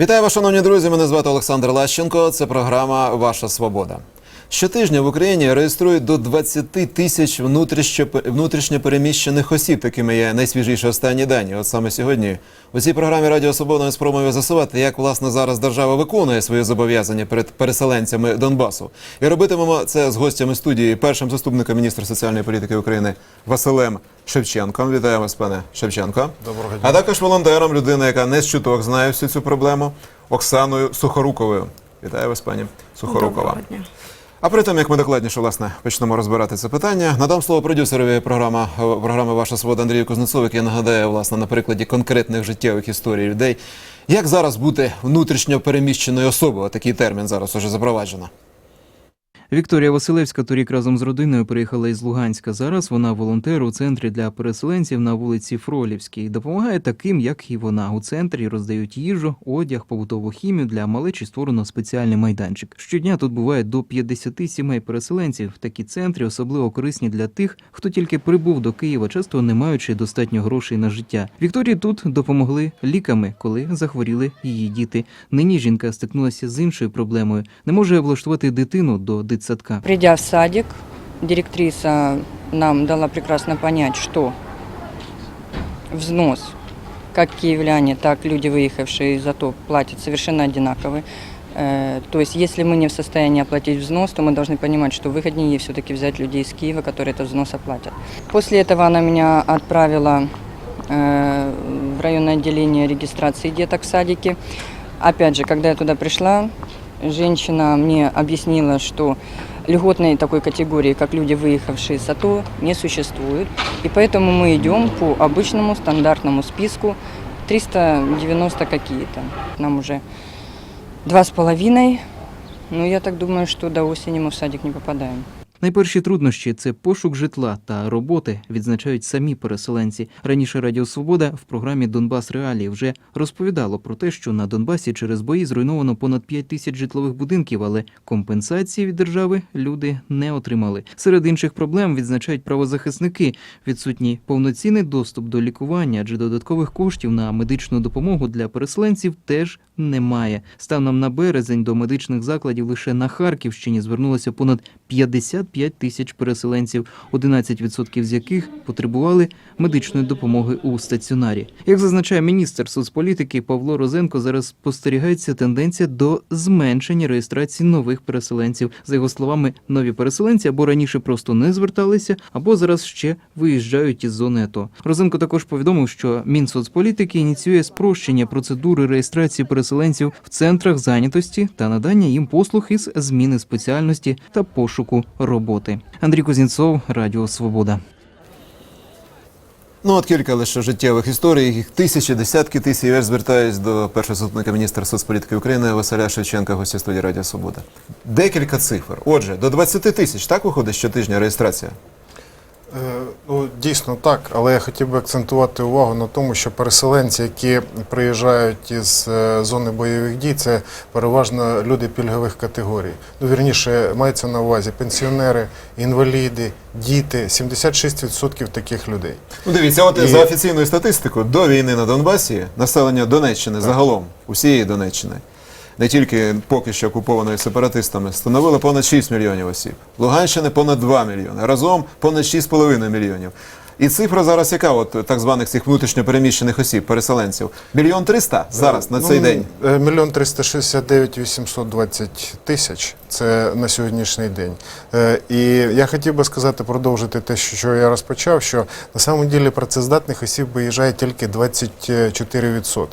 Вітаю вас, шановні друзі. Мене звати Олександр Лащенко. Це програма Ваша Свобода. Щотижня в Україні реєструють до 20 тисяч внутрішньо внутрішньо переміщених осіб. Такими є найсвіжіші останні дані. От саме сьогодні у цій програмі Радіо Свобода ми спробуємо з'ясувати, як власне зараз держава виконує свої зобов'язання перед переселенцями Донбасу. І робитимемо це з гостями студії, першим заступником міністра соціальної політики України Василем Шевченком. Вітаю вас, пане Шевченко. Доброго дня. А також волонтером, людина, яка не з чуток знає всю цю проблему, Оксаною Сухоруковою. Вітаю вас, пані Сухорукова. Доброго дня. А при тому, як ми докладніше власне почнемо розбирати це питання, надам слово продюсерові програми, програми Ваша свобода Андрію Кузнецову, який нагадає власне на прикладі конкретних життєвих історій людей, як зараз бути внутрішньо переміщеною особою. Такий термін зараз уже запроваджено. Вікторія Василевська торік разом з родиною приїхала із Луганська. Зараз вона волонтер у центрі для переселенців на вулиці Фролівській. Допомагає таким, як і вона. У центрі роздають їжу, одяг, побутову хімію для малечі створено спеціальний майданчик. Щодня тут буває до 50 сімей переселенців. Такі центри особливо корисні для тих, хто тільки прибув до Києва, часто не маючи достатньо грошей на життя. Вікторії тут допомогли ліками, коли захворіли її діти. Нині жінка стикнулася з іншою проблемою. Не може влаштувати дитину до дитсадка. Придя в садик, директриса нам дала прекрасно понять, что взнос как киевляне, так люди, выехавшие из АТО, платят совершенно одинаковый. Э, То есть, если мы не в состоянии оплатить взнос, то мы должны понимать, что выгоднее все-таки взять людей из Киева, которые этот взнос оплатят. После этого она меня отправила э, в районное отделение регистрации деток в садике. Опять же, когда я туда пришла, женщина мне объяснила, что льготной такой категории, как люди, выехавшие с АТО, не существует. И поэтому мы идем по обычному стандартному списку 390 какие-то. Нам уже два с половиной. Ну, я так думаю, что до осени мы в садик не попадаем. Найперші труднощі це пошук житла та роботи, відзначають самі переселенці. Раніше Радіо Свобода в програмі Донбас Реалії вже розповідало про те, що на Донбасі через бої зруйновано понад 5 тисяч житлових будинків, але компенсації від держави люди не отримали. Серед інших проблем відзначають правозахисники. Відсутній повноцінний доступ до лікування, адже додаткових коштів на медичну допомогу для переселенців теж немає. Станом на березень до медичних закладів лише на Харківщині звернулося понад 55 тисяч переселенців, 11% з яких потребували медичної допомоги у стаціонарі. Як зазначає міністр соцполітики Павло Розенко, зараз спостерігається тенденція до зменшення реєстрації нових переселенців. За його словами, нові переселенці або раніше просто не зверталися, або зараз ще виїжджають із зони АТО. Розенко також повідомив, що Мінсоцполітики ініціює спрощення процедури реєстрації переселенців в центрах зайнятості та надання їм послуг із зміни спеціальності та пошуку роботи. Андрій Кузнєцов, Радіо Свобода. Ну, от кілька лише життєвих історій, їх тисячі, десятки тисяч. Я звертаюсь до першого заступника міністра соцполітики України Василя Шевченка, гостя студії Радіо Свобода. Декілька цифр. Отже, до 20 тисяч так виходить щотижня реєстрація. Е, Ну, дійсно так, але я хотів би акцентувати увагу на тому, що переселенці, які приїжджають із е, зони бойових дій, це переважно люди пільгових категорій. Ну, вірніше, мається на увазі пенсіонери, інваліди, діти 76% таких людей. Ну, дивіться, от І- за офіційною статистикою, до війни на Донбасі населення Донеччини загалом, усієї Донеччини, не тільки поки що окупованої сепаратистами, становило понад 6 мільйонів осіб. Луганщини понад 2 мільйони. Разом понад 6,5 мільйонів. І цифра зараз яка, от так званих цих внутрішньо переміщених осіб, переселенців? Мільйон триста зараз на цей Ну, день. е, Мільйон 369 820 тисяч. Це на сьогоднішній день. Е, І я хотів би сказати, продовжити те, що я розпочав, що на самом ділі працездатних осіб виїжджає тільки 24%.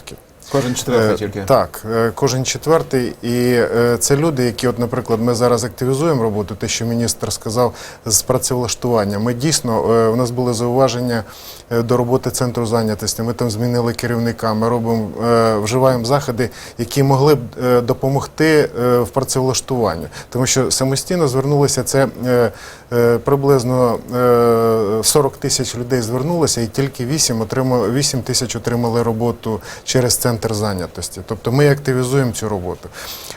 Кожен четвертий Е, тільки. Так, е, кожен четвертий. І е, це люди, які, от, наприклад, ми зараз активізуємо роботу, те, що міністр сказав з працевлаштування. Ми дійсно, у нас були зауваження до роботи центру зайнятості. Ми там змінили керівника. Ми робимо, вживаємо заходи, які могли б допомогти в працевлаштуванні. Тому що самостійно звернулися це приблизно е, 40 тисяч людей звернулося, і тільки 8 отримали 8 тисяч отримали роботу через центр зайнятості. Тобто ми активізуємо цю роботу.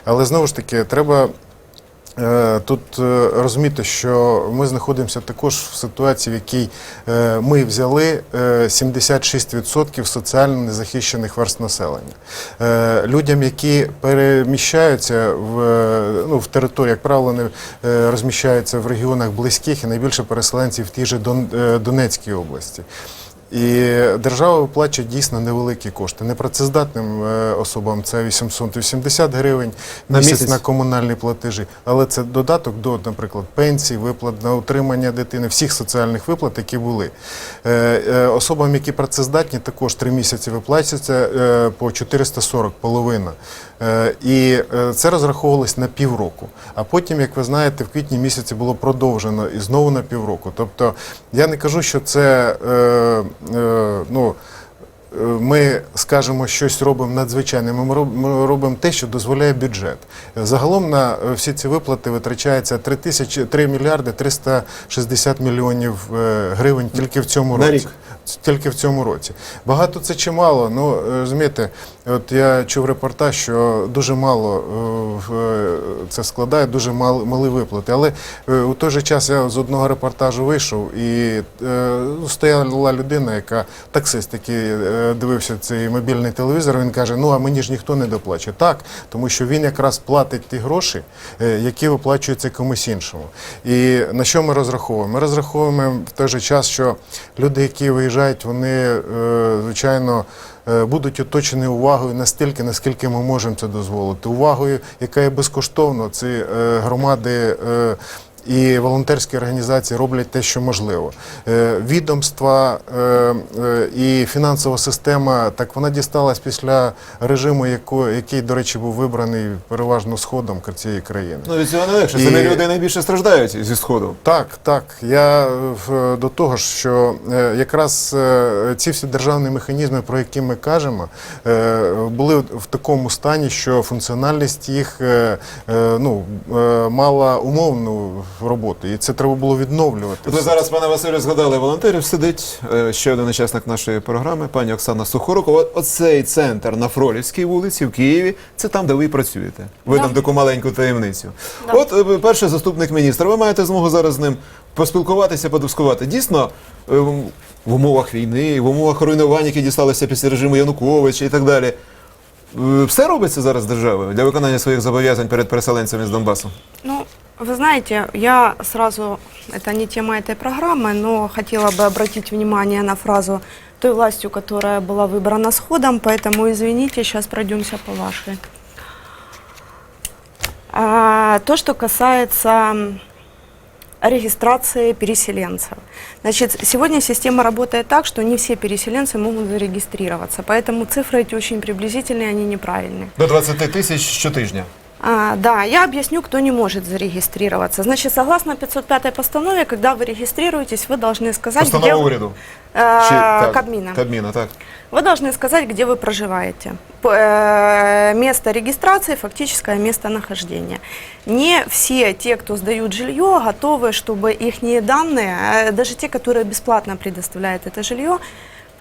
Але знову ж таки, треба Е, Тут е, розуміти, що ми знаходимося також в ситуації, в якій е, ми взяли е, 76% соціально незахищених верст населення. Людям, які переміщаються в, ну, в території, як правило, вони е, розміщаються в регіонах близьких і найбільше переселенців в тій же Донецькій області. І держава виплачує дійсно невеликі кошти. Непрацездатним е, особам це 880 гривень На місяць, місяць? на комунальні платежі, але це додаток до, наприклад, пенсій, виплат на утримання дитини, всіх соціальних виплат, які були. Е, е, Особам, які працездатні, також три місяці виплачується по 440, половина. І це розраховувалось на півроку. А потім, як ви знаєте, в квітні місяці було продовжено і знову на півроку. Тобто я не кажу, що це ну. Е, Ми скажемо, щось робимо надзвичайне. Ми роб- робимо те, що дозволяє бюджет. Е, Загалом на е, всі ці виплати витрачається 3 тисячі 3 мільярди 360 мільйонів е, гривень тільки в цьому На році. рік. Тільки в цьому році. Багато це чи мало? Ну е, розумієте, от я чув репортаж, що дуже мало е, е, це складає, дуже мал, мали виплати. Але у той же час я з одного репортажу вийшов і стояла людина, яка таксист, який дивився цей мобільний телевізор. Він каже: Ну а мені ж ніхто не доплачує. Так, тому що він якраз платить ті гроші, які виплачуються комусь іншому. І на що ми розраховуємо? Ми розраховуємо в той же час, що люди, які виїжджають, вони е, звичайно. е, Будуть оточені увагою настільки, наскільки ми можемо це дозволити. Увагою, яка є безкоштовно. Ці е, громади і волонтерські організації роблять те, що можливо. Е, Відомства е, е, і фінансова система, так вона дісталась після режиму, який, до речі, був вибраний переважно сходом цієї країни. Ну від цього не легше. І- Самі люди найбільше страждають зі сходу. Так, так. Я до того ж, що якраз ці всі державні механізми, про які ми кажемо, були в такому стані, що функціональність їх ну, мала умовну роботу, і це треба було відновлювати. Ви зараз, пане Василю, згадали волонтерів. Сидить е, ще один учасник нашої програми, пані Оксана Сухорукова. Оцей центр на Фролівській вулиці в Києві. Це там, де ви працюєте. Ви Да. нам таку маленьку таємницю. Да. От е, перший заступник міністра. Ви маєте змогу зараз з ним поспілкуватися, подискувати. Дійсно, е, в умовах війни, в умовах руйнувань, які дісталися після режиму Януковича і так далі. Все робиться зараз державою для виконання своїх зобов'язань перед переселенцями з Донбасу. Ну, вы знаете, я сразу, это не тема этой программы, но хотела бы обратить внимание на фразу той властью, которая была выбрана с ходом, поэтому извините, сейчас пройдемся по вашей. А, то, что касается регистрации переселенцев. Значит, сегодня система работает так, что не все переселенцы могут зарегистрироваться, поэтому цифры эти очень приблизительные, они неправильные. До 20 тисяч щотижня. А, да, я объясню, кто не может зарегистрироваться. Значит, согласно 505 постанове, когда вы регистрируетесь, вы должны сказать, Постанова где... уряду. Э, Чи- так, Кабмина. Кабміна, так. Вы должны сказать, где вы проживаете. П- э, Место регистрации, фактическое местонахождение. Не все те, кто сдают жилье, готовы, чтобы их данные, э, даже те, которые бесплатно предоставляют это жилье,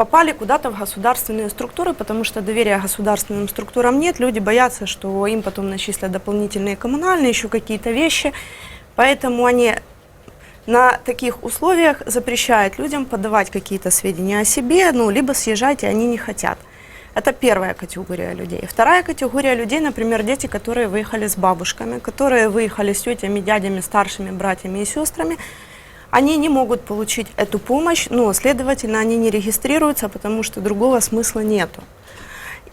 попали куда-то в государственные структуры, потому что доверия государственным структурам нет. Люди боятся, что им потом начислят дополнительные коммунальные, еще какие-то вещи. Поэтому они на таких условиях запрещают людям подавать какие-то сведения о себе, ну, либо съезжать, и они не хотят. Это первая категория людей. Вторая категория людей, например, дети, которые выехали с бабушками, которые выехали с тетями, дядями, старшими братьями и сестрами, они не могут получить эту помощь, но, следовательно, они не регистрируются, потому что другого смысла нету.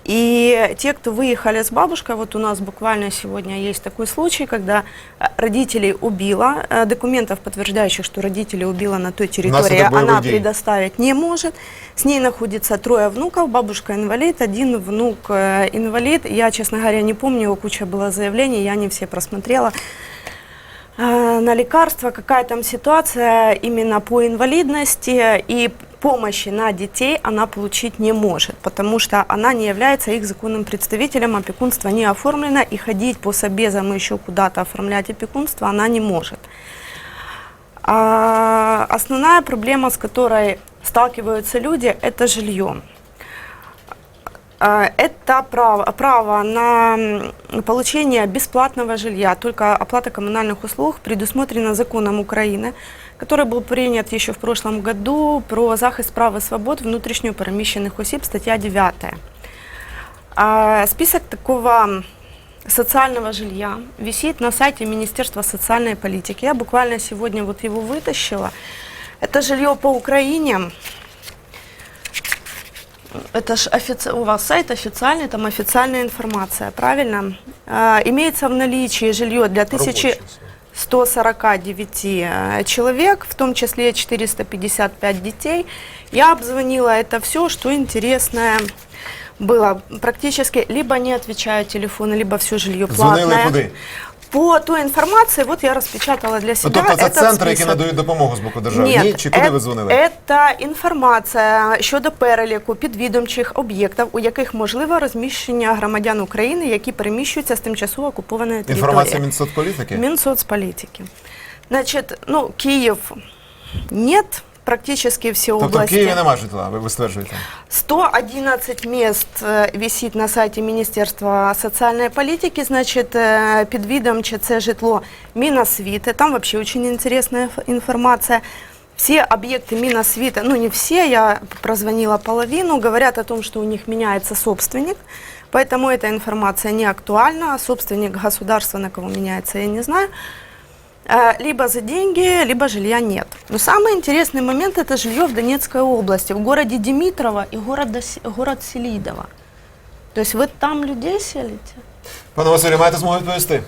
И те, кто выехали с бабушкой, вот у нас буквально сегодня есть такой случай, когда э, родителей убила, э, документов, подтверждающих, что родителей убила на той территории, она дій. предоставить не может. С ней находится трое внуков, бабушка инвалид, один внук э, инвалид. Я, честно говоря, не помню, куча было заявлений, я не все просмотрела на лекарства, какая там ситуация именно по инвалидности и помощи на детей она получить не может, потому что она не является их законным представителем, опекунство не оформлено, и ходить по собезам и еще куда-то оформлять опекунство она не может. А основная проблема, с которой сталкиваются люди, это жилье. Э, Это право, право на м, получение бесплатного жилья, только оплата коммунальных услуг предусмотрена законом Украины, который был принят еще в прошлом году про захист прав и свобод внутрішньо переміщених осіб, стаття 9. А, Список такого социального жилья висит на сайте Министерства социальной политики. Я буквально сегодня вот его вытащила. Это жилье по Украине. Это ж офици- у вас сайт официальный, там официальная информация, правильно? А, имеется в наличии жилье для тысячи... Робочий. 149 э, человек, в том числе 455 детей. Я обзвонила это все, что интересное было. Практически либо не отвечают телефоны, либо все жилье Дзвонили платное. куди? По той інформації, от я розпечатала для себе. Тобто це этот центри, які список. надають допомогу з боку держави? Ні? Чи куди е- ви дзвонили? Це інформація щодо переліку підвідомчих об'єктів, у яких можливо розміщення громадян України, які переміщуються з тимчасово окупованої території. Інформація Мінсоцполітики? Минсоцполитики. Значит, ну, Киев нет, практически все Тобто в области. Києві немає житла, ви, ви стверджуєте? 111 мест э, висит на сайте Министерства социальной политики, значит, э, підвідомче це житло Миносвиты, там вообще очень интересная инф- информация. Все объекты Миносвита, ну не все, я прозвонила половину, говорят о том, что у них меняется собственник, поэтому эта информация не актуальна, собственник государства, на кого меняется, я не знаю. Э, Либо за деньги, либо жилья нет. Но самый интересный момент это жилье в Донецкой области, в городе Димитрово и города, С- город Селидово. То есть вы там людей селите? Пане Василю, маєте змогу відповісти?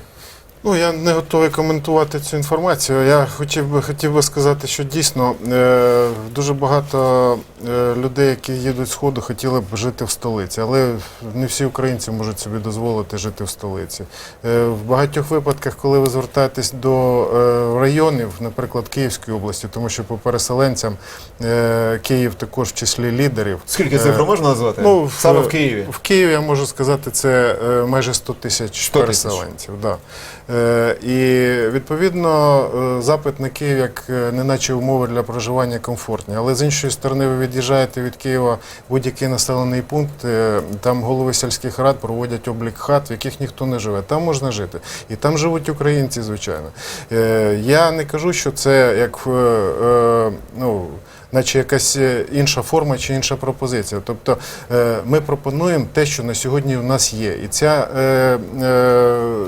Ну, я не готовий коментувати цю інформацію. Я хотів би, хотів би сказати, що дійсно е, дуже багато е, людей, які їдуть з Сходу, хотіли б жити в столиці, але не всі українці можуть собі дозволити жити в столиці. Е, в багатьох випадках, коли ви звертаєтесь до е, районів, наприклад, Київської області, тому що по переселенцям е, Київ також в числі лідерів. Скільки Е, цифру можна назвати? Ну, в, Саме в Києві. В Києві я можу сказати, це е, майже 100 тисяч 100 тисяч. переселенців. Да. Е, і відповідно е, запит на Київ як е, неначе умови для проживання комфортні. Але з іншої сторони, ви від'їжджаєте від Києва будь-який населений пункт, там голови сільських рад проводять облік хат, в яких ніхто не живе. Там можна жити. І там живуть українці, звичайно. Я не кажу, що це як ну наче якась е, інша форма чи інша пропозиція. Тобто е, ми пропонуємо те, що на сьогодні у нас є. І ця, е,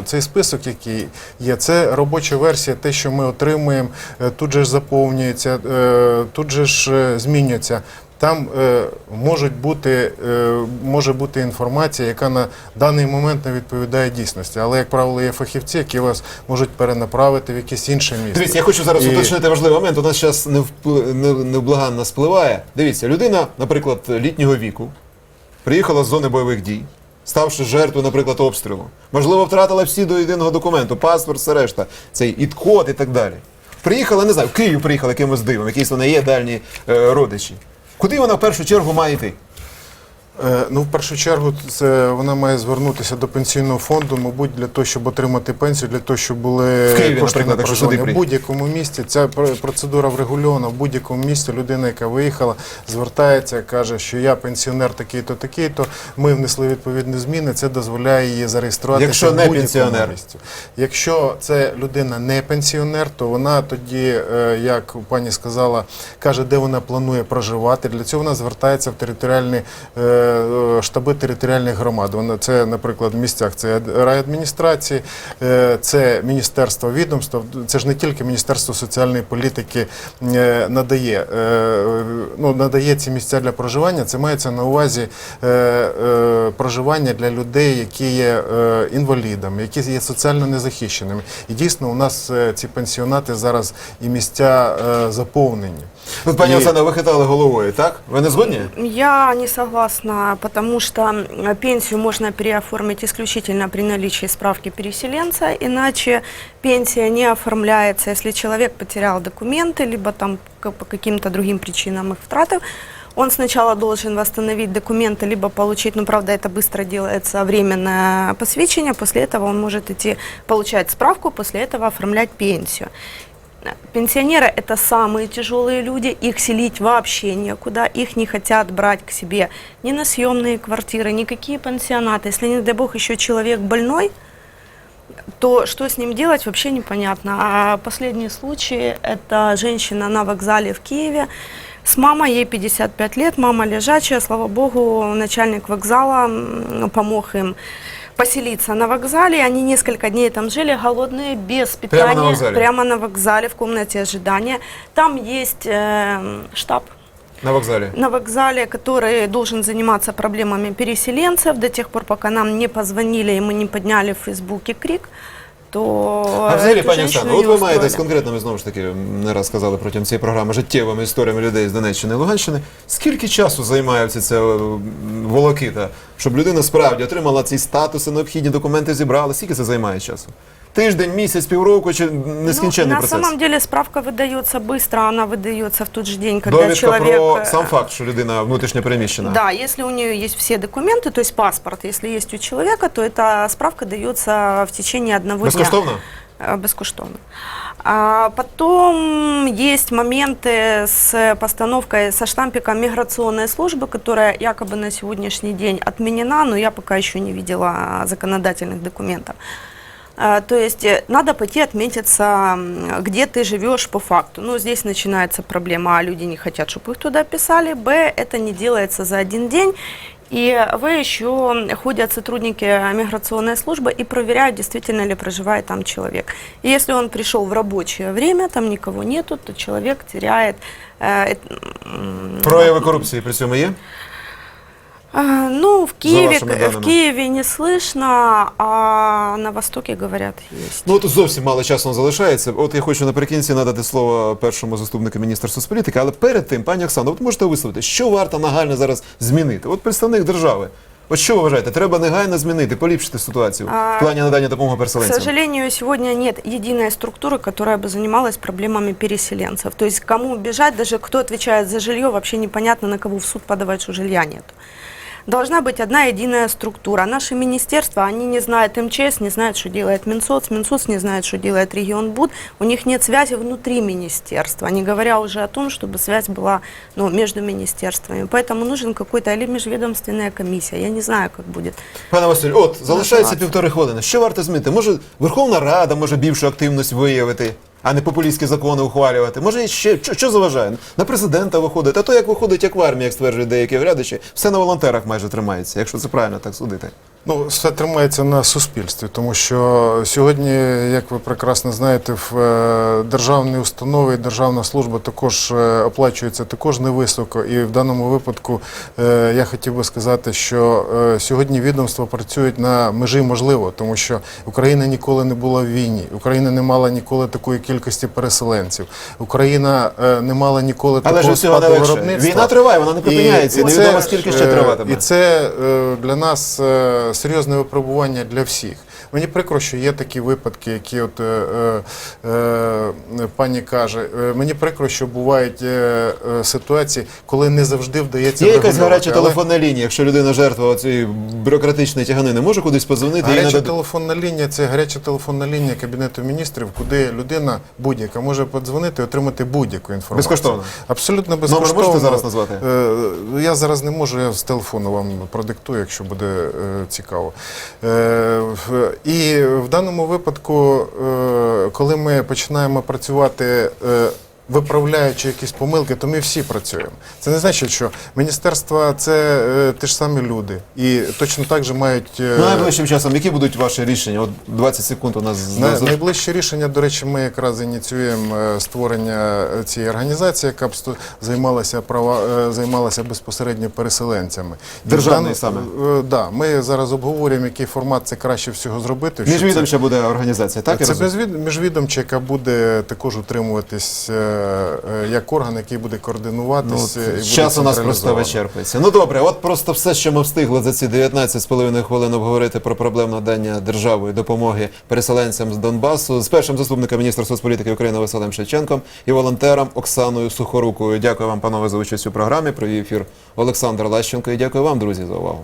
цей список, який є, це робоча версія, те, що ми отримуємо, тут же ж заповнюється, тут же ж змінюється. Там е, можуть бути, е, може бути інформація, яка на даний момент не відповідає дійсності. Але, як правило, є фахівці, які вас можуть перенаправити в якесь інше місце. Дивіться, я хочу зараз І- уточнити важливий момент. У нас зараз невпл- не- невблаганно спливає. Дивіться, людина, наприклад, літнього віку, приїхала з зони бойових дій, ставши жертвою, наприклад, обстрілу. Можливо, втратила всі до єдиного документу, паспорт, все решта, цей ІД-код і так далі. Приїхала, не знаю, в Київ приїхала якимось дивом, якісь вони є дальні е, родичі. Куди вона в першу чергу має йти? Е, Ну, в першу чергу, це вона має звернутися до пенсійного фонду, мабуть, для того, щоб отримати пенсію, для того, щоб були В Києві, кошти на проживання. В будь-якому місті ця пр- процедура врегульована. В будь-якому місті людина, яка виїхала, звертається, каже, що я пенсіонер такий-то, такий-то. Ми внесли відповідні зміни. Це дозволяє її зареєструвати. Якщо не пенсіонер? місті. Якщо це людина не пенсіонер, то вона тоді, е, як пані сказала, каже, де вона планує проживати. Для цього вона звертається в територіальні е, е, штаби територіальних громад. Це, наприклад, в місцях це райадміністрації, е, це міністерство відомства. Це ж не тільки Міністерство соціальної політики е, надає, е, ну, надає ці місця для проживання. Це мається на увазі е, е, проживання для людей, які є е, інвалідами, які є соціально незахищеними. І дійсно, у нас е, ці пенсіонати зараз і місця е, заповнені. Пані І- Оксана, ви хитали головою, так? Ви не згодні? Я не согласна, потому что м, пенсию можно переоформить исключительно при наличии справки переселенца, иначе пенсия не оформляется, если человек потерял документы, либо там к- по каким-то другим причинам их втратил. Он сначала должен восстановить документы, либо получить, ну, правда, это быстро делается, временное посвящение, после этого он может идти получать справку, после этого оформлять пенсию. Пенсионеры – это самые тяжелые люди, их селить вообще некуда, их не хотят брать к себе ни на съемные квартиры, никакие пансионаты. Если, не дай бог, еще человек больной, то что с ним делать вообще непонятно. А последний случай – это женщина на вокзале в Киеве с мамой, ей 55 лет, мама лежачая, слава богу, начальник вокзала помог им поселиться на вокзале. Они несколько дней там жили, голодные, без питания. на вокзале? Прямо на вокзале, в комнате ожидания. Там есть э, штаб На вокзалі. на вокзале, который должен заниматься проблемами переселенцев до тех пор, пока нам не позвонили и мы не подняли в Фейсбуке крик, то А взагалі, пані женщину Оксано, от ви маєте з конкретними знову ж таки не раз сказали протягом цієї програми життєвими історіями людей з Донеччини і Луганщини. Скільки часу займає ця е, волокита, щоб людина справді отримала ці статуси, необхідні документи зібрала? Скільки це займає часу? Тиждень, місяць, півроку чи нескінченний ну, на процес? самом деле справка выдается быстро, она выдается в тот же день, когда Довідка человек... про э, сам факт, що людина внутрішньо переміщена. Да, если у нее есть все документы, то есть паспорт, если есть у человека, то эта справка дается в течение одного дня. Безкоштовно? Э, Бескоштовно. А потом есть моменты с постановкой со штампиком миграционной службы, которая якобы на сегодняшний день отменена, но я пока еще не видела законодательных документов. А, То есть э, надо пойти отметиться, м, где ты живешь по факту. Ну, здесь начинается проблема, а люди не хотят, чтобы их туда писали. Б, это не делается за один день. И В, еще ходят сотрудники миграционной службы и проверяют, действительно ли проживает там человек. И если он пришел в рабочее время, там никого нету, то человек теряет... э, эт- м, Прояви корупції при цьому є? а, Ну, в Киеве, вашими данными. в Киеве не слышно, а на Востоке, говорят, есть. Ну, от зовсім мало часу нам залишається. От я хочу наприкінці надати слово першому заступнику міністра соцполітики, але перед тим, пані Оксано, от можете висловити, що варто нагально зараз змінити? От представник держави. От що ви вважаєте, треба негайно змінити, поліпшити ситуацію А, в плані надання допомоги К переселенцям? сожалению, сегодня нет единой структуры, которая бы занималась проблемами переселенцев. То есть кому бежать, даже кто отвечает за жилье, вообще непонятно, на кого в суд подавать, что жилья нет. Должна быть одна единая структура. Наши министерства, они не знают МЧС, не знают, что делает Минсоц, Минсоц не знает, что делает Регионбуд. У них нет связи внутри министерства, не говоря уже о том, чтобы связь была ну, между министерствами. Поэтому нужен какой-то или межведомственная комиссия. Я не знаю, как будет. Пане Василь, от залишається Називати. півтори хвилини. Що варто змінити? Може, Верховна Рада може більшу активність виявити, А не популістські закони ухвалювати. Може, ще що, що заважає? На президента виходить. А то як виходить, як в армії, як стверджують деякі глядачі, все на волонтерах майже тримається, якщо це правильно так судити. Ну, все тримається на суспільстві, тому що сьогодні, як ви прекрасно знаєте, в е, державні установи і державна служба також е, оплачується також невисоко. І в даному випадку е, я хотів би сказати, що сьогодні відомства працюють на межі можливо, тому що Україна ніколи не була в війні, Україна не мала ніколи такої кількості переселенців, Україна не мала ніколи Але такого легше. виробництва. Війна триває, вона не припиняється, і невідомо скільки ще триватиме. І це для нас серйозне випробування для всіх. Мені прикро, що є такі випадки, які от е, е, е, пані каже. Е, мені прикро, що бувають е, е, ситуації, коли не завжди вдається Є якась гаряча Але телефонна лінія, якщо людина жертва цієї бюрократичної тяганини, може кудись подзвонити і Гаряча надати. телефонна лінія це гаряча телефонна лінія Кабінету міністрів, куди людина будь-яка може подзвонити і отримати будь-яку інформацію. Безкоштовно? Абсолютно Номер безкоштовно. можете зараз назвати? Е, Я зараз не можу, я з телефону вам продиктую, якщо буде е, цікаво. Е, І в даному випадку, е, коли ми починаємо працювати. Виправляючи якісь помилки, то ми всі працюємо. Це не значить, що міністерства це е, ті ж самі люди, і точно так же мають е, Ну, найближчим часом, які будуть ваші рішення? От 20 секунд у нас на, з- найближче рішення. До речі, ми якраз ініціюємо е, створення е, цієї організації, яка б сто- займалася права е, займалася безпосередньо переселенцями. І Державної в саме? е, Да, ми зараз обговорюємо, який формат це краще всього зробити. щоб міжвідомча буде організація, так? я це розумію? безвід- міжвідомча, яка буде також утримуватись е, як орган, який буде Ну, координуватись. от, буде час у нас просто вичерпується. Ну добре, от просто все, що ми встигли за ці 19,5 хвилин обговорити про проблему надання державою допомоги переселенцям з Донбасу з першим заступником міністра соцполітики України Василем Шевченком і волонтером Оксаною Сухорукою. Дякую вам, панове, за участь у програмі. Провів ефір Олександр Лащенко. І дякую вам, друзі, за увагу.